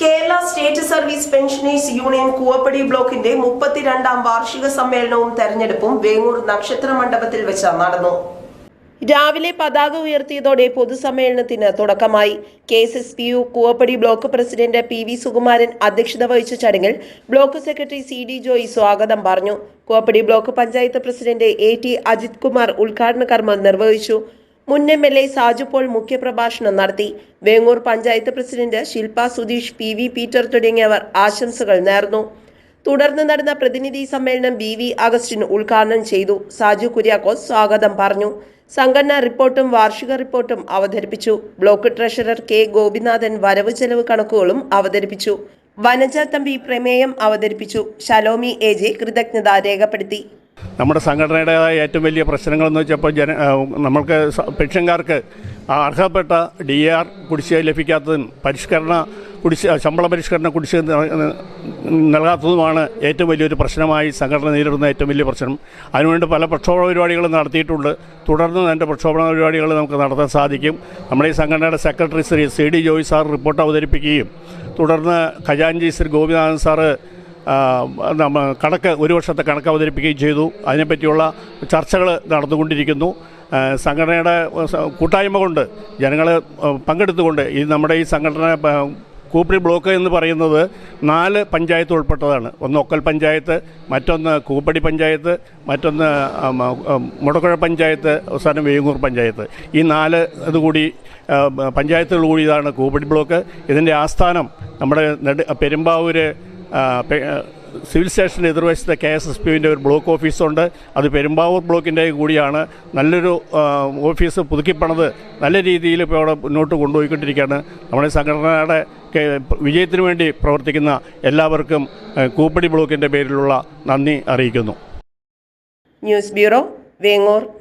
Kerala state service pensioners union Koovappady ബ്ലോക്കിന്റെ മുപ്പത്തിരണ്ടാം വാർഷിക സമ്മേളനവും തെരഞ്ഞെടുപ്പും വേങ്ങൂർ നക്ഷത്ര മണ്ഡപത്തിൽ വെച്ച് നടന്നു. രാവിലെ പതാക ഉയർത്തിയതോടെ പൊതുസമ്മേളനത്തിന് തുടക്കമായി. K S S P U Koovappady block president P V Sukumaran അധ്യക്ഷത വഹിച്ച ചടങ്ങിൽ block secretary C D Joy സ്വാഗതം പറഞ്ഞു. Koovappady block panchayat president A T Ajith Kumar ഉദ്ഘാടന കർമ്മം നിർവഹിച്ചു. മുൻ M L A Saju Paul മുഖ്യപ്രഭാഷണം നടത്തി. Vengoor panchayat president Shilpa Sudheesh P V Peter തുടങ്ങിയവർ ആശംസകൾ നേർന്നു. തുടർന്ന് നടന്ന പ്രതിനിധി സമ്മേളനം ബി വി അഗസ്റ്റിൻ ഉദ്ഘാടനം ചെയ്തു. സാജു കുര്യാക്കോസ് സ്വാഗതം പറഞ്ഞു. സംഘടനാ റിപ്പോർട്ടും വാർഷിക റിപ്പോർട്ടും അവതരിപ്പിച്ചു. ബ്ലോക്ക് ട്രഷറർ കെ ഗോപിനാഥൻ വരവ് ചെലവ് കണക്കുകളും അവതരിപ്പിച്ചു. വനജ തമ്പി പ്രമേയം അവതരിപ്പിച്ചു. ശലോമി എ ജെ കൃതജ്ഞത രേഖപ്പെടുത്തി. നമ്മുടെ സംഘടനയുടേതായ ഏറ്റവും വലിയ പ്രശ്നങ്ങളെന്ന് വെച്ചപ്പോൾ ജന നമ്മൾക്ക് പെൻഷൻകാർക്ക് അർഹപ്പെട്ട ഡി ആർ കുടിശ്ശിക ലഭിക്കാത്തതും പരിഷ്കരണ കുടിശ്ശിക ശമ്പള പരിഷ്കരണ കുടിശ്ശിക നൽകാത്തതുമാണ് ഏറ്റവും വലിയൊരു പ്രശ്നമായി സംഘടന നേരിടുന്ന ഏറ്റവും വലിയ പ്രശ്നം. അതിനുവേണ്ടി പല പ്രക്ഷോഭ പരിപാടികളും നടത്തിയിട്ടുണ്ട്. തുടർന്ന് അതിന്റെ പ്രക്ഷോഭ പരിപാടികൾ നമുക്ക് നടത്താൻ സാധിക്കും. നമ്മുടെ ഈ സംഘടനയുടെ secretary Shri C D Joy sir report അവതരിപ്പിക്കുകയും തുടർന്ന് ഖജാൻജി ശ്രീ ഗോപിനാഥൻ സാറ് കണക്ക് ഒരു വർഷത്തെ കണക്ക് അവതരിപ്പിക്കുകയും ചെയ്തു. അതിനെപ്പറ്റിയുള്ള ചർച്ചകൾ നടന്നുകൊണ്ടിരിക്കുന്നു. സംഘടനയുടെ കൂട്ടായ്മ കൊണ്ട് ജനങ്ങൾ പങ്കെടുത്തുകൊണ്ട് ഈ നമ്മുടെ ഈ സംഘടന കൂപ്രി ബ്ലോക്ക് എന്ന് പറയുന്നത് നാല് പഞ്ചായത്ത് ഉൾപ്പെട്ടതാണ്. ഒന്ന് ഒക്കൽ പഞ്ചായത്ത് മറ്റൊന്ന് കൂപ്പടി പഞ്ചായത്ത് മറ്റൊന്ന് മുടക്കുഴ പഞ്ചായത്ത് അവസാനം വേങ്ങൂർ പഞ്ചായത്ത്. ഈ നാല് ഇതുകൂടി പഞ്ചായത്തുകൾ കൂടി ഇതാണ് കൂപ്പടി ബ്ലോക്ക്. ഇതിന്റെ ആസ്ഥാനം നമ്മുടെ നെട് പെരുമ്പാവൂർ സിവിൽ സ്റ്റേഷന്റെ എതിർവശത്തെ കെ എസ് എസ് പിന്റെ ഒരു ബ്ലോക്ക് ഓഫീസുണ്ട്. അത് പെരുമ്പാവൂർ ബ്ലോക്കിന്റെ കൂടിയാണ്. നല്ലൊരു ഓഫീസ് പുതുക്കിപ്പണത് നല്ല രീതിയിൽ ഇപ്പോൾ അവിടെ മുന്നോട്ട് കൊണ്ടുപോയിക്കൊണ്ടിരിക്കുകയാണ്. നമ്മുടെ സംഘടനയുടെ വിജയത്തിനു വേണ്ടി പ്രവർത്തിക്കുന്ന എല്ലാവർക്കും കൂപ്പടി ബ്ലോക്കിന്റെ പേരിലുള്ള നന്ദി അറിയിക്കുന്നു. News bureau Vengoor.